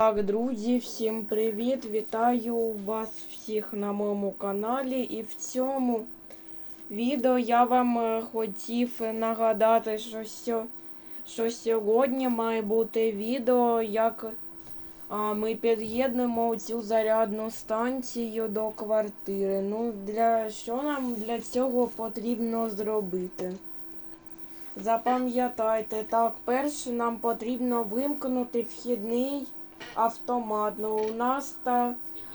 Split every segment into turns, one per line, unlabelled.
Так, друзі, всім привіт! Вітаю вас всіх на моєму каналі. І в цьому відео я вам е, хотів нагадати, що, сьо- що сьогодні має бути відео, як ми під'єднуємо цю зарядну станцію до квартири. Ну, для що нам для цього потрібно зробити? Запам'ятайте, так, перше нам потрібно вимкнути вхідний автомат. Ну, у нас та,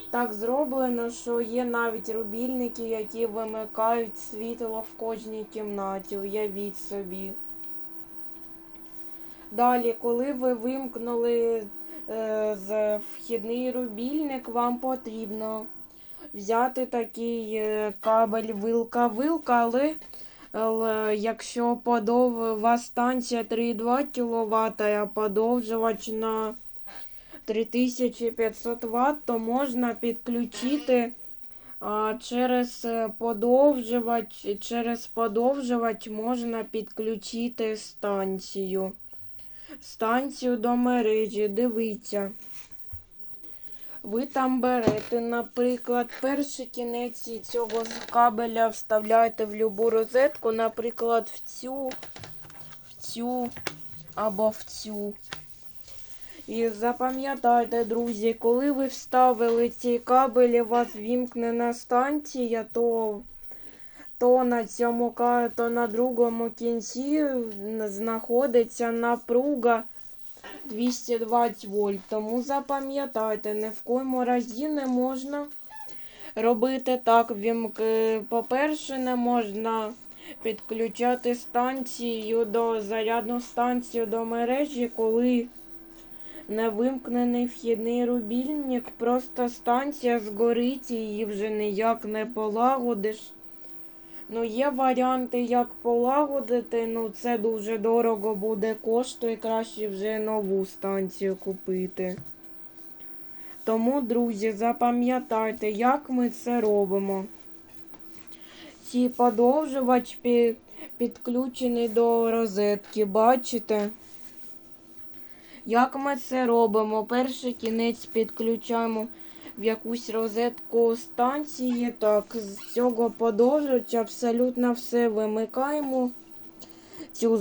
так зроблено, що є навіть рубільники, які вимикають світло в кожній кімнаті. Уявіть собі. Далі, коли ви вимкнули е, з вхідний рубільник, вам потрібно взяти такий е, кабель вилка-вилка, але але якщо подов... у вас станція 3,2 кВт, а подовжувач на 3500 Вт, то можна підключити а, через подовжувач, через подовжувач можна підключити станцію. Станцію до мережі. Дивіться. Ви там берете, наприклад, перший кінець цього кабеля вставляєте в любу розетку, наприклад, в цю, в цю або в цю. І запам'ятайте, друзі, коли ви вставили ці кабелі, вас вімкнена станція, то, то на цьому то на другому кінці знаходиться напруга 220 вольт. Тому запам'ятайте, ні в коєму разі не можна робити так. Вімк- По-перше, не можна підключати станцію до зарядну станцію до мережі, коли не вимкнений вхідний рубільник, просто станція згорить і її вже ніяк не полагодиш. Ну, є варіанти, як полагодити, ну це дуже дорого буде коштує, краще вже нову станцію купити. Тому, друзі, запам'ятайте, як ми це робимо. Ці подовжувач пі- підключений до розетки, бачите? Як ми це робимо? Перший кінець підключаємо в якусь розетку станції. Так, з цього подовжувача абсолютно все вимикаємо. Цю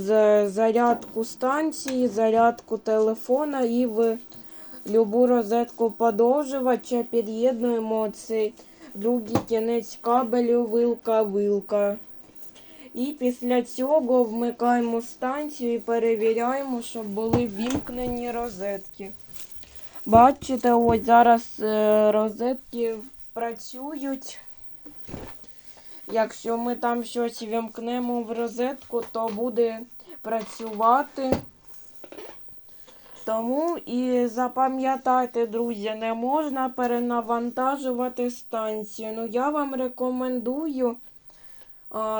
зарядку станції, зарядку телефона і в любу розетку подовжувача під'єднуємо цей другий кінець кабелю вилка-вилка. І після цього вмикаємо станцію і перевіряємо, щоб були вімкнені розетки. Бачите, ось зараз е, розетки працюють. Якщо ми там щось вімкнемо в розетку, то буде працювати. Тому і запам'ятайте, друзі, не можна перенавантажувати станцію. Ну, я вам рекомендую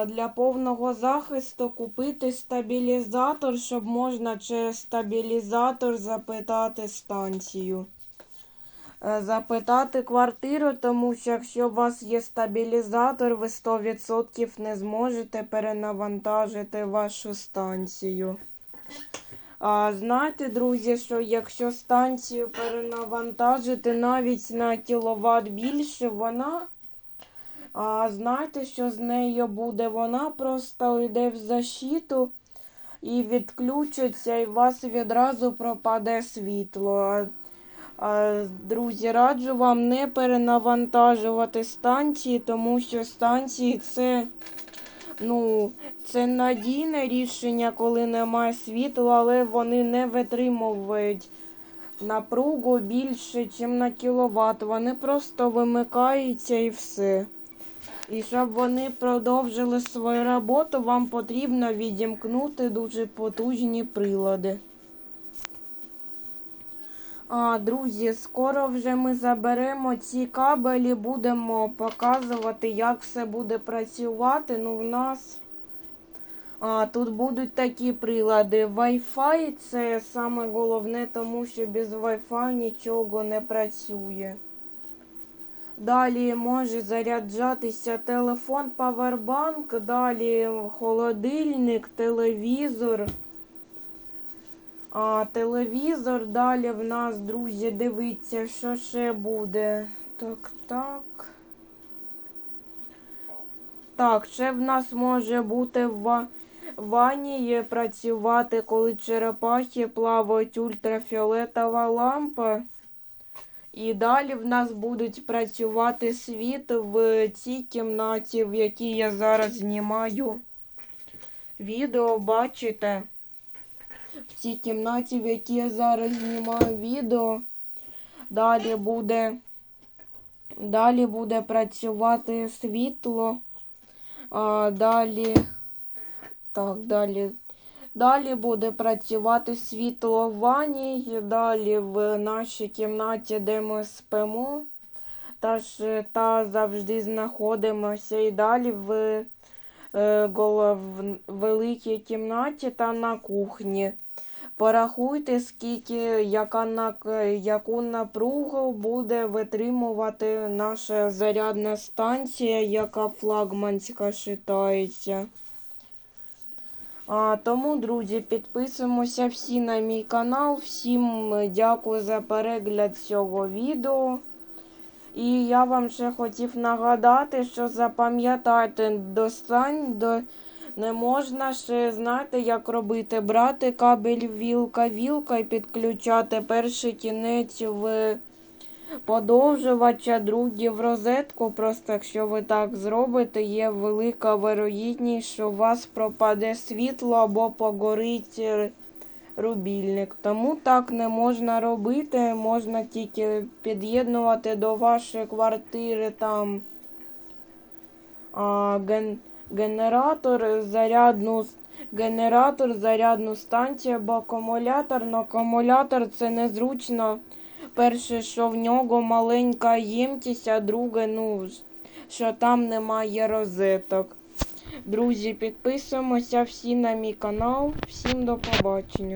для повного захисту купити стабілізатор, щоб можна через стабілізатор запитати станцію. Е, Запитати квартиру, тому що якщо у вас є стабілізатор, ви 100% не зможете перенавантажити вашу станцію. А, знаєте, друзі, що якщо станцію перенавантажити навіть на кіловат більше, вона а знаєте, що з нею буде? Вона просто йде в защиту і відключиться, і у вас відразу пропаде світло. Друзі, раджу вам не перенавантажувати станції, тому що станції це, ну, це надійне рішення, коли немає світла, але вони не витримують напругу більше, ніж на кіловат. Вони просто вимикаються і все. І щоб вони продовжили свою роботу, вам потрібно відімкнути дуже потужні прилади. А, друзі, скоро вже ми заберемо ці кабелі, будемо показувати, як все буде працювати. Ну, в нас а, тут будуть такі прилади. Wi-Fi це саме головне, тому що без Wi-Fi нічого не працює. Далі може заряджатися телефон, павербанк, далі холодильник, телевізор. А, телевізор. Далі в нас, друзі, дивіться, що ще буде. Так, так. Так, ще в нас може бути в ва- ванні працювати, коли черепахи плавають ультрафіолетова лампа. І далі в нас будуть працювати світ в цій кімнаті, в якій я зараз знімаю відео, бачите? В цій кімнаті, в якій я зараз знімаю відео. Далі буде, далі буде працювати світло. А далі. Так, далі. Далі буде працювати світло в ванні, далі в нашій кімнаті, де ми спимо. Та, ж, та завжди знаходимося і далі в е, голов, великій кімнаті та на кухні. Порахуйте, скільки, яка на, яку напругу буде витримувати наша зарядна станція, яка флагманська шитається. А, тому, друзі, підписуємося всі на мій канал. Всім дякую за перегляд цього відео. І я вам ще хотів нагадати, що запам'ятайте, достань до не можна ще знаєте, як робити. Брати кабель вілка вілка і підключати перший кінець в подовжувача, другий в розетку. Просто якщо ви так зробите, є велика вирогідність, що у вас пропаде світло або погорить рубільник. Тому так не можна робити. Можна тільки під'єднувати до вашої квартири там а, ген, генератор, зарядну, генератор, зарядну станцію або акумулятор. Но акумулятор це незручно. Перше, що в нього маленька ємність, а друге, ну, що там немає розеток. Друзі, підписуємося всі на мій канал. Всім до побачення.